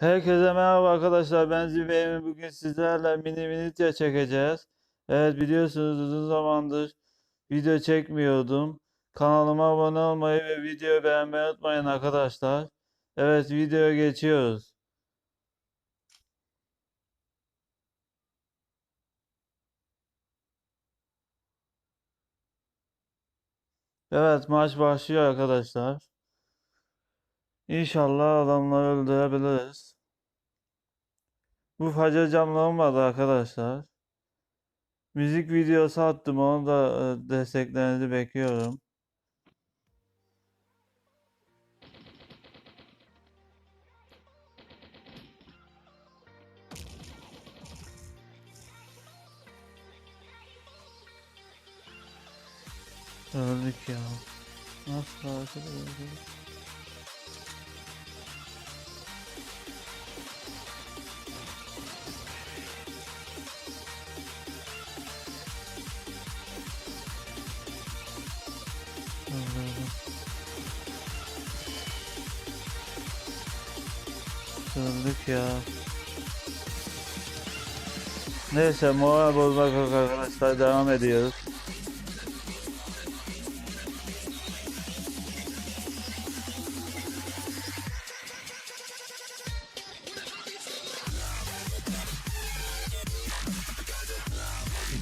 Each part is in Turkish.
Herkese merhaba arkadaşlar. Ben Zübeyir'im. Bugün sizlerle mini minitya çekeceğiz. Evet biliyorsunuz uzun zamandır video çekmiyordum. Kanalıma abone olmayı ve videoyu beğenmeyi unutmayın arkadaşlar. Evet videoya geçiyoruz. Evet maç başlıyor arkadaşlar. İnşallah adamları öldürebiliriz. Bu facia camlarım vardı arkadaşlar. Müzik videosu attım. Onu da e, desteklerinizi bekliyorum. Öldük ya. Nasıl hareket Öldük ya. Neyse moral bozmak yok arkadaşlar devam ediyoruz.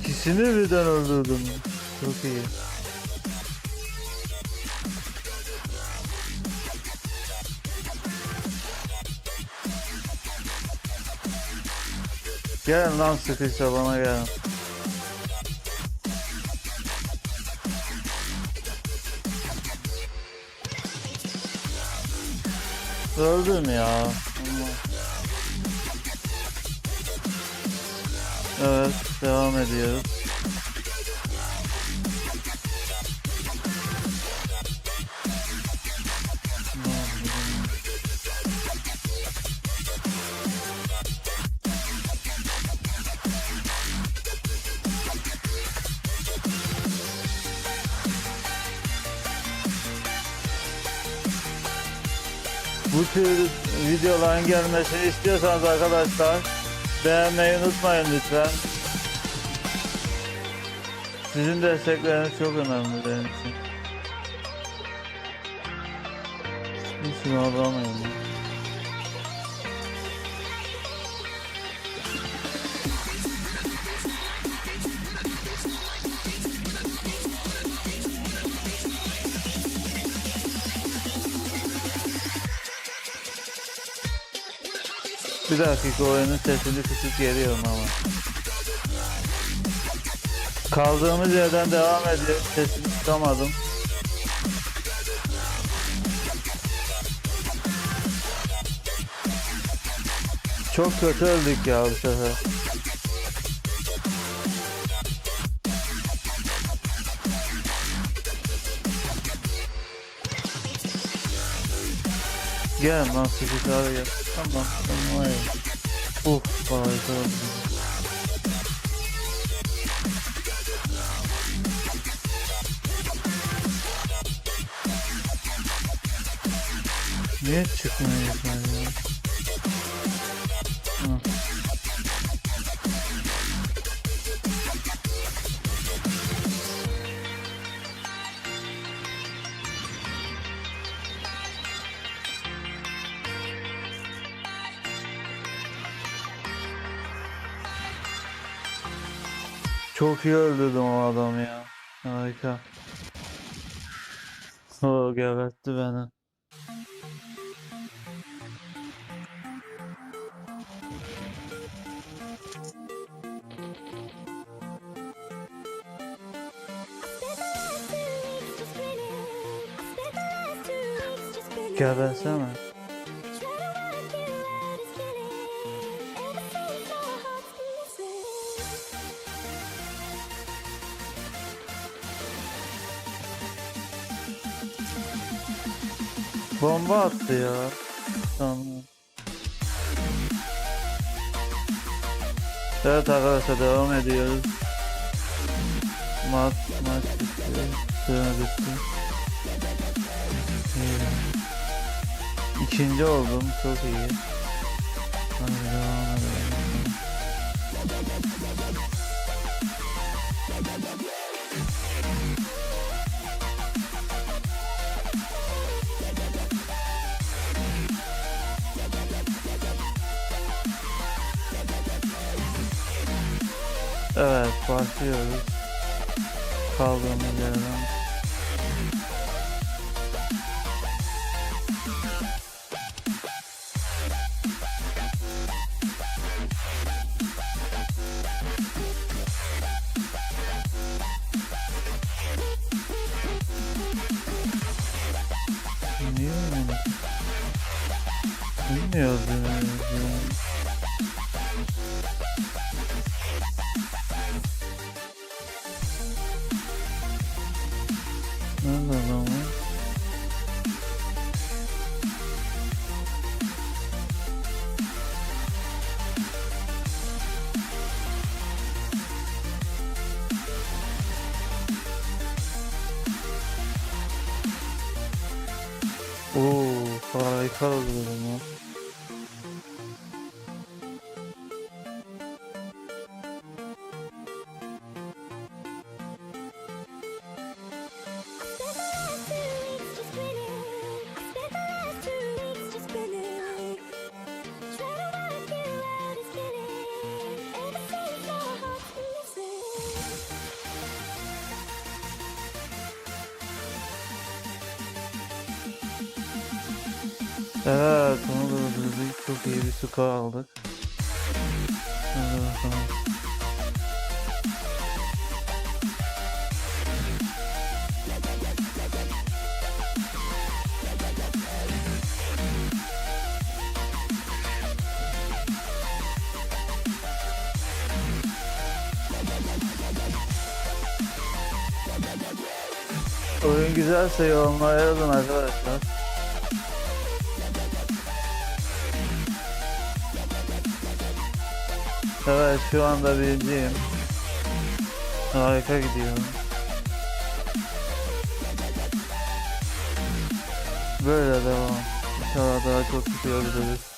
İkisini birden öldürdüm. Çok iyi. Gel lan sıkıysa bana gel. Öldüm ya. Allah. Evet, devam ediyoruz. Bu tür videoların gelmesini istiyorsanız arkadaşlar beğenmeyi unutmayın lütfen. Sizin destekleriniz çok önemli benim için. Hiç şunu alamayım. Bir dakika oyunun sesini kısıp geliyorum ama. Kaldığımız yerden devam ediyor. Sesini çıkamadım. Çok kötü öldük ya bu sefer. Gel lan sıkıntı gel. Tamam tamam hayır. Uf harika oldu. Niye çıkmıyor yani Çok iyi öldürdüm o adamı ya. Harika. O gebertti beni. Gebersene. Bomba attı ya. Tamam. Evet arkadaşlar devam ediyoruz. Maç maç bitti. Süre bitti. İkinci oldum çok iyi. Hadi Evet başlıyoruz. Kaldığımız yerden. Niye öyle? Bilmiyoruz Oo, harika oldu ya. Evet, onu da öldürdük. Çok iyi bir skor aldık. Hadi bakalım. Oyun güzelse yorumlara yazın arkadaşlar. Evet şu anda birinciyim. Harika gidiyorum. Böyle devam. İnşallah daha çok tutuyabiliriz.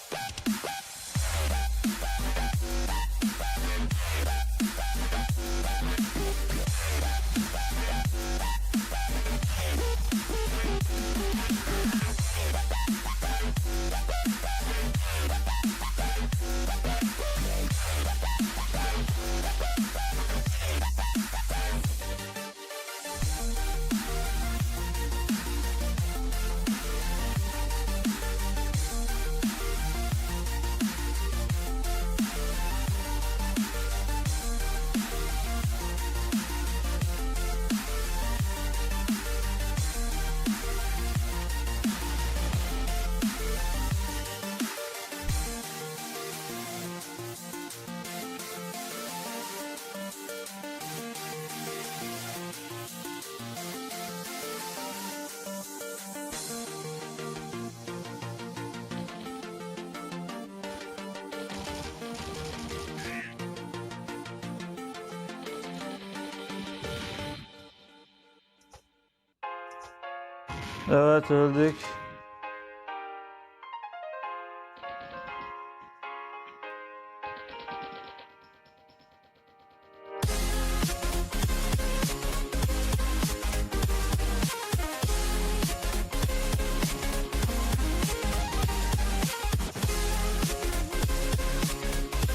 Evet öldük.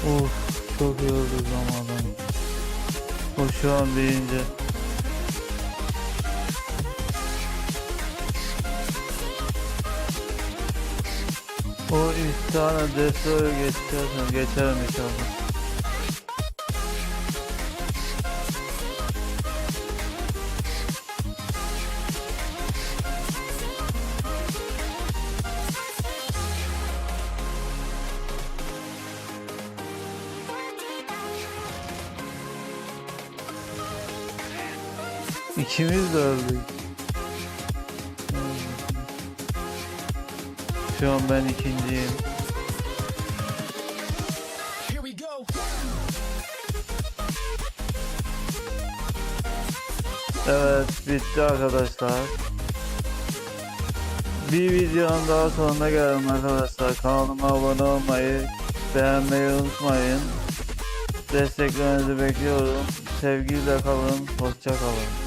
Of çok iyi oldu zamanım. O tane destroyer geçersen geçerim inşallah. İkimiz de öldük. Şu an ben ikinciyim. Evet bitti arkadaşlar. Bir videonun daha sonuna geldim arkadaşlar. Kanalıma abone olmayı beğenmeyi unutmayın. Desteklerinizi bekliyorum. Sevgiyle kalın, hoşça kalın.